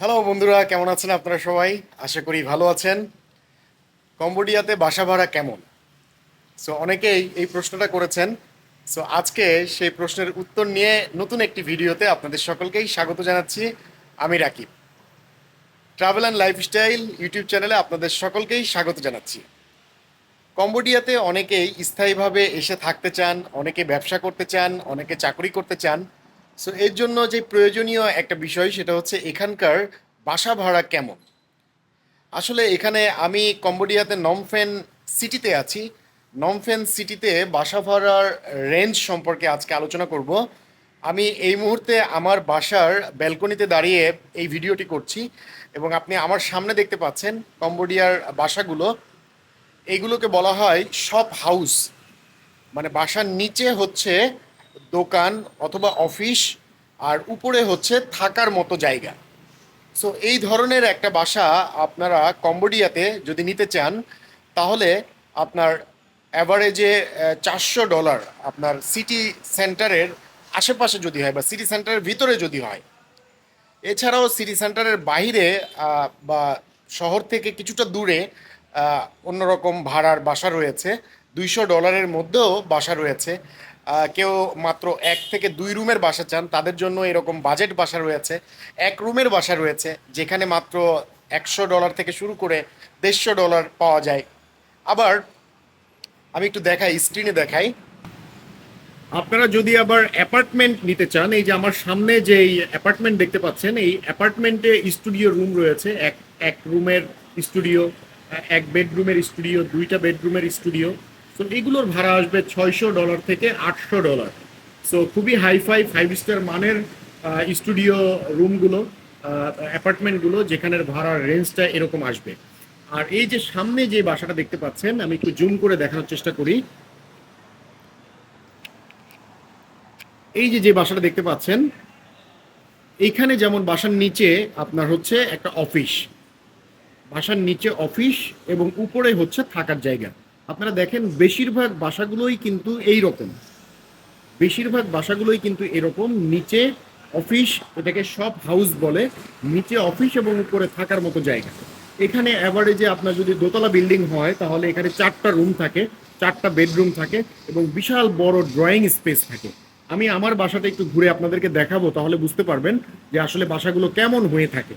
Hello বন্ধুরা, কেমন আছেন আপনারা সবাই? আশা করি ভালো আছেন। কম্বোডিয়াতে বাসা ভাড়া কেমন? সো অনেকেই এই প্রশ্নটা করেছেন। সো আজকে সেই প্রশ্নের উত্তর নিয়ে নতুন একটি ভিডিওতে আপনাদের সকলকেই স্বাগত জানাচ্ছি। আমি Rakib. Travel and lifestyle YouTube চ্যানেলে আপনাদের সকলকেই স্বাগত জানাচ্ছি। কম্বোডিয়াতে অনেকেই স্থায়ীভাবে এসে থাকতে চান, অনেকে ব্যবসা করতে চান, অনেকে চাকরি করতে চান। সো এর জন্য যে প্রয়োজনীয় একটা বিষয় সেটা হচ্ছে এখানকার বাসা ভাড়া কেমন? আসলে এখানে আমি কম্বোডিয়াতে নমফেন সিটিতে আছি। নমফেন সিটিতে বাসা ভাড়ার রেঞ্জ সম্পর্কে আজকে আলোচনা করব। আমি এই মুহূর্তে আমার বাসার ব্যালকনিতে দাঁড়িয়ে এই ভিডিওটি করছি এবং আপনি আমার সামনে দেখতে পাচ্ছেন কম্বোডিয়ার বাসাগুলো। এইগুলোকে বলা হয় শপ হাউস মানে বাসার নিচে হচ্ছে দোকান অথবা অফিস, আর উপরে হচ্ছে থাকার মতো জায়গা। সো এই ধরনের একটা বাসা আপনারা কম্বোডিয়াতে যদি নিতে চান, তাহলে আপনার অ্যাভারেজে চারশো ডলার আপনার সিটি সেন্টারের আশেপাশে যদি হয় বা সিটি সেন্টারের ভিতরে যদি হয়। এছাড়াও সিটি সেন্টারের বাইরে বা শহর থেকে কিছুটা দূরে অন্যরকম ভাড়ার বাসা রয়েছে। দুইশো ডলারের মধ্যেও বাসা রয়েছে। কেউ মাত্র এক থেকে দুই রুমের বাসা চান, তাদের জন্য এরকম বাজেট বাসা রয়েছে। এক রুমের বাসা রয়েছে, যেখানে মাত্র একশো ডলার থেকে শুরু করে দেড়শো ডলার পাওয়া যায়। আবার আমি একটু দেখাই, স্ক্রিনে দেখাই। আপনারা যদি আবার অ্যাপার্টমেন্ট নিতে চান, এই যে আমার সামনে যে এই অ্যাপার্টমেন্ট দেখতে পাচ্ছেন, এই অ্যাপার্টমেন্টে স্টুডিও রুম রয়েছে, এক এক রুমের স্টুডিও, এক বেডরুমের স্টুডিও, দুইটা বেডরুমের স্টুডিও। তো এগুলোর ভাড়া আসবে ছয়শো ডলার থেকে আটশো ডলার। সো খুবই হাইফাই ফাইভ স্টার মানের স্টুডিও রুমগুলো অ্যাপার্টমেন্টগুলো যেখানের ভাড়ার রেঞ্জটা এরকম আসবে। আর এই যে সামনে যে বাসাটা দেখতে পাচ্ছেন, আমি একটু জুম করে দেখানোর চেষ্টা করি। এই যে যে বাসাটা দেখতে পাচ্ছেন, এইখানে যেমন বাসার নিচে আপনার হচ্ছে একটা অফিস বাসার নিচে অফিস এবং উপরে হচ্ছে থাকার জায়গা। আপনারা দেখেন, বেশিরভাগ বাসাগুলোই কিন্তু এই রকম বেশিরভাগ বাসাগুলোই কিন্তু এরকম, নিচে অফিস, এটাকে সব হাউস বলে, নিচে অফিস এবং উপরে থাকার মতো জায়গা। এখানে অ্যাভারেজে আপনার যদি দোতলা বিল্ডিং হয়, তাহলে এখানে চারটা রুম থাকে, চারটা বেডরুম থাকে এবং বিশাল বড় ড্রয়িং স্পেস থাকে। আমি আমার বাসাটা একটু ঘুরে আপনাদেরকে দেখাবো, তাহলে বুঝতে পারবেন যে আসলে বাসাগুলো কেমন হয়ে থাকে।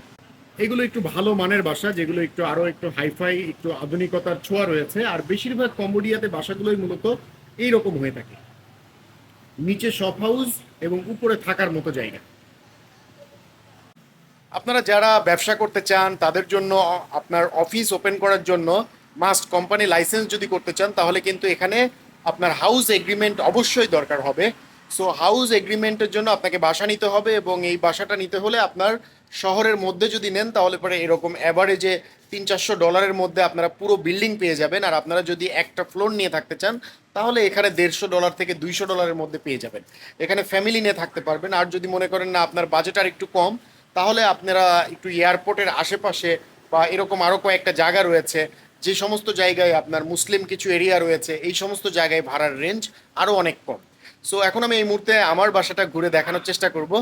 এগুলো একটু ভালো মানের বাসা, যেগুলো একটু আরও একটু হাইফাই, একটু আধুনিকতার ছোঁয়া রয়েছে, আর বেশিরভাগ কম্বোডিয়াতে বাসাগুলোই মূলত এইরকম হয়ে থাকে। নিচে শপ হাউস এবং উপরে থাকার মতো জায়গা। আপনারা যারা ব্যবসা করতে চান, তাদের জন্য আপনার অফিস ওপেন করার জন্য মাস্ট কোম্পানি লাইসেন্স যদি করতে চান, তাহলে কিন্তু এখানে আপনার হাউস এগ্রিমেন্ট অবশ্যই দরকার হবে। সো হাউস এগ্রিমেন্টের জন্য আপনাকে বাসা নিতে হবে এবং এই বাসাটা নিতে হলে আপনার শহরের মধ্যে যদি নেন, তাহলে পরে এরকম অ্যাভারেজে তিন চারশো ডলারের মধ্যে আপনারা পুরো বিল্ডিং পেয়ে যাবেন। আর আপনারা যদি একটা ফ্লোর নিয়ে থাকতে চান, তাহলে এখানে দেড়শো ডলার থেকে দুইশো ডলারের মধ্যে পেয়ে যাবেন। এখানে ফ্যামিলি নিয়ে থাকতে পারবেন। আর যদি মনে করেন, না, আপনার বাজেট আর একটু কম, তাহলে আপনারা একটু এয়ারপোর্টের আশেপাশে বা এরকম আরও কয়েকটা জায়গা রয়েছে, যে সমস্ত জায়গায় আপনার মুসলিম কিছু এরিয়া রয়েছে, এই সমস্ত জায়গায় ভাড়ার রেঞ্জ আরও অনেক কম। সো এখন আমি এই মুহূর্তে আমার বাসাটা ঘুরে দেখানোর চেষ্টা করব।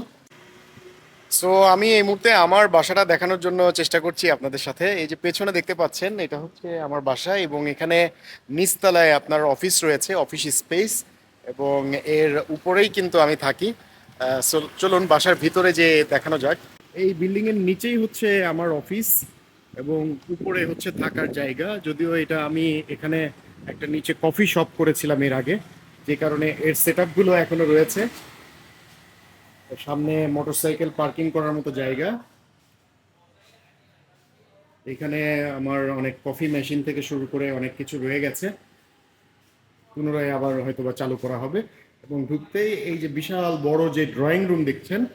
সো আমি এই মুহূর্তে আমার বাসাটা দেখানোর জন্য চেষ্টা করছি আপনাদের সাথে। এই যে পেছনে দেখতে পাচ্ছেন, এটা হচ্ছে আমার বাসা এবং এখানে নিচতলায় আপনার অফিস রয়েছে, অফিস স্পেস এবং এর উপরেই কিন্তু আমি থাকি। চলুন বাসার ভিতরে যে দেখানো যাক। এই বিল্ডিং এর নিচেই হচ্ছে আমার অফিস এবং উপরে হচ্ছে থাকার জায়গা। যদিও এটা আমি এখানে একটা নিচে কফি শপ করেছিলাম এর আগে, যে কারণে এর সেটগুলো এখনও রয়েছে। সামনে মোটরসাইকেল পার্কিং করার মতো জায়গা। এখানে আমার অনেক কফি মেশিন থেকে শুরু করে অনেক কিছু রয়ে গেছে। পুনরায় আবার হয়তো বা চালু করা হবে। এবং ঢুকতেই এই যে বিশাল বড় যে ড্রয়িং রুম দেখছেন,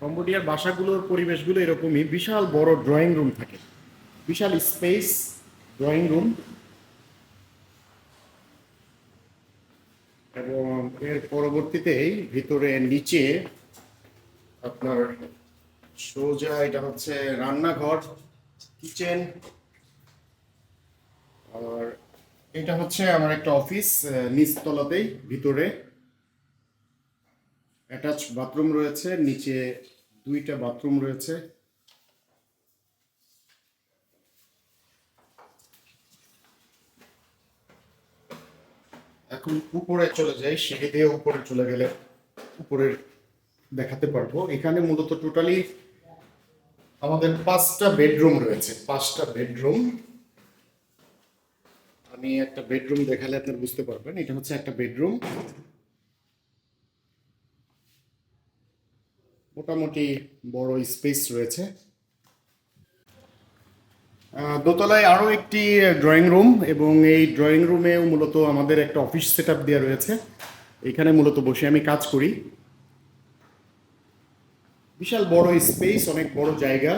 কম্বোডিয়ার বাসাগুলোর পরিবেশগুলো এরকমই। বিশাল বড় ড্রয়িং রুম থাকে। বিশাল স্পেস ড্রয়িং রুম এবং এর পরবর্তীতেই ভিতরে নিচে আপনার সোজা এটা হচ্ছে রান্নাঘর কিচেন আর এটা হচ্ছে আমার একটা অফিস নিচতলাতেই ভিতরে অ্যাটাচ বাথরুম রয়েছে, নিচে দুইটা বাথরুম রয়েছে। একটু উপরে চলে যাই, সিঁড়ি দিয়ে উপরে চলে গেলে উপরের দেখাতে পারব। এখানে মূলত টোটালি আমাদের পাঁচটা বেডরুম রয়েছে, পাঁচটা বেডরুম আমি একটা বেডরুম দেখালে আপনার বুঝতে পারবেন, এটা হচ্ছে একটা বেডরুম মোটামুটি বড় স্পেস রয়েছে। দোতলায় আরও একটি ড্রয়িং রুম এবং এই ড্রয়িং রুমেও মূলত আমাদের একটা অফিস সেট আপ দেওয়া রয়েছে। এখানে মূলত বসে আমি কাজ করি। বিশাল বড় স্পেস অনেক বড় জায়গা।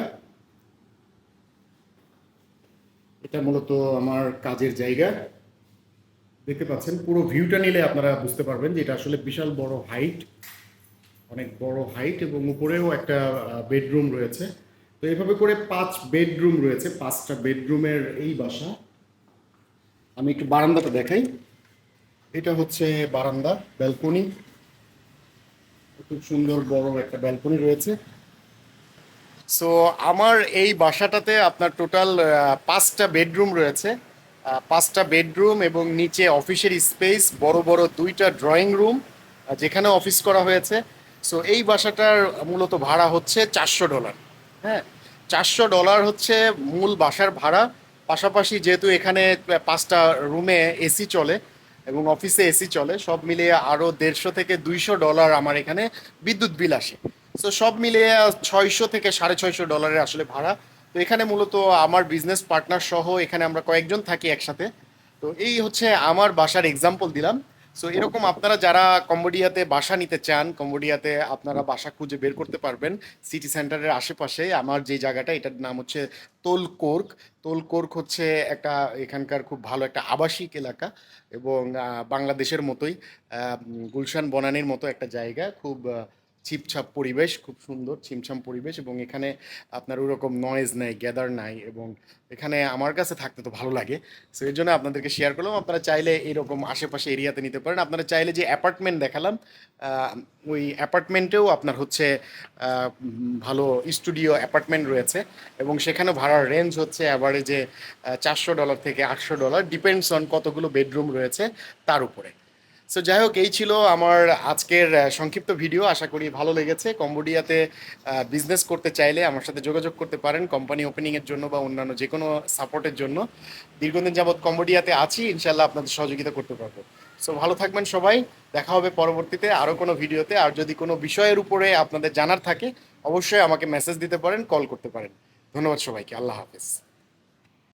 এটা মূলত আমার কাজের জায়গা। দেখতে পাচ্ছেন, পুরো ভিউটা নিলে আপনারা বুঝতে পারবেন যে এটা আসলে বিশাল বড় হাইট অনেক বড় হাইট এবং উপরেও একটা বেডরুম রয়েছে। তো এইভাবে করে পাঁচ বেডরুম রয়েছে, পাঁচটা বেডরুমের এই বাসা। আমি একটু বারান্দাটা দেখাই। এটা হচ্ছে বারান্দা, ব্যালকনি। খুব সুন্দর বড় একটা ব্যালকনি রয়েছে। সো আমার এই বাসাটাতে আপনার টোটাল পাঁচটা বেডরুম রয়েছে। পাঁচটা বেডরুম এবং নিচে অফিসের স্পেস, বড় বড় দুইটা ড্রয়িং রুম যেখানে অফিস করা হয়েছে। সো এই বাসাটার মূলত ভাড়া হচ্ছে চারশো ডলার। হ্যাঁ চারশো ডলার হচ্ছে মূল বাসার ভাড়া। পাশাপাশি যেহেতু এখানে পাঁচটা রুমে এসি চলে এবং অফিসে এসি চলে, সব মিলিয়ে আরও দেড়শো থেকে দুইশো ডলার আমার এখানে বিদ্যুৎ বিল আসে। তো সব মিলিয়ে ছয়শো থেকে সাড়ে ছয়শো ডলারের আসলে ভাড়া। তো এখানে মূলত আমার বিজনেস পার্টনার সহ এখানে আমরা কয়েকজন থাকি একসাথে। তো এই হচ্ছে আমার বাসার এক্সাম্পল দিলাম। সো এরকম আপনারা যারা কম্বোডিয়াতে বাসা নিতে চান, কম্বোডিয়াতে আপনারা বাসা খুঁজে বের করতে পারবেন সিটি সেন্টারের আশেপাশে। আমার যে জায়গাটা, এটার নাম হচ্ছে তোলকোর্ক তোলকোর্ক হচ্ছে একটা এখানকার খুব ভালো একটা আবাসিক এলাকা এবং বাংলাদেশের মতোই গুলশান, বনানির মতো একটা জায়গা। খুব ছিপছাপ পরিবেশ, খুব সুন্দর ছিমছাম পরিবেশ এবং এখানে আপনার ওরকম নয়েজ নাই গ্যাদার নাই এবং এখানে আমার কাছে থাকতে তো ভালো লাগে। সো এর জন্য আপনাদেরকে শেয়ার করলাম। আপনারা চাইলে এরকম আশেপাশে এরিয়াতে নিতে পারেন। আপনারা চাইলে যে অ্যাপার্টমেন্ট দেখালাম ওই অ্যাপার্টমেন্টেও আপনার হচ্ছে ভালো স্টুডিও অ্যাপার্টমেন্ট রয়েছে এবং সেখানে ভাড়ার রেঞ্জ হচ্ছে অ্যাভারেজে চারশো ডলার থেকে আটশো ডলার ডিপেন্ডস অন কতগুলো বেডরুম রয়েছে তার উপরে। সো যাই হোক এই ছিল আমার আজকের সংক্ষিপ্ত ভিডিও আশা করি ভালো লেগেছে। কম্বোডিয়াতে বিজনেস করতে চাইলে আমার সাথে যোগাযোগ করতে পারেন কোম্পানি ওপেনিংয়ের জন্য বা অন্যান্য যে কোনো সাপোর্টের জন্য। দীর্ঘদিন যাবৎ কম্বোডিয়াতে আছি। ইনশাল্লাহ আপনাদের সহযোগিতা করতে পারব। সো ভালো থাকবেন সবাই। দেখা হবে পরবর্তীতে আরও কোনো ভিডিওতে আর যদি কোনো বিষয়ের উপরে আপনাদের জানার থাকে, অবশ্যই আমাকে মেসেজ দিতে পারেন কল করতে পারেন। ধন্যবাদ সবাইকে। আল্লাহ হাফেজ।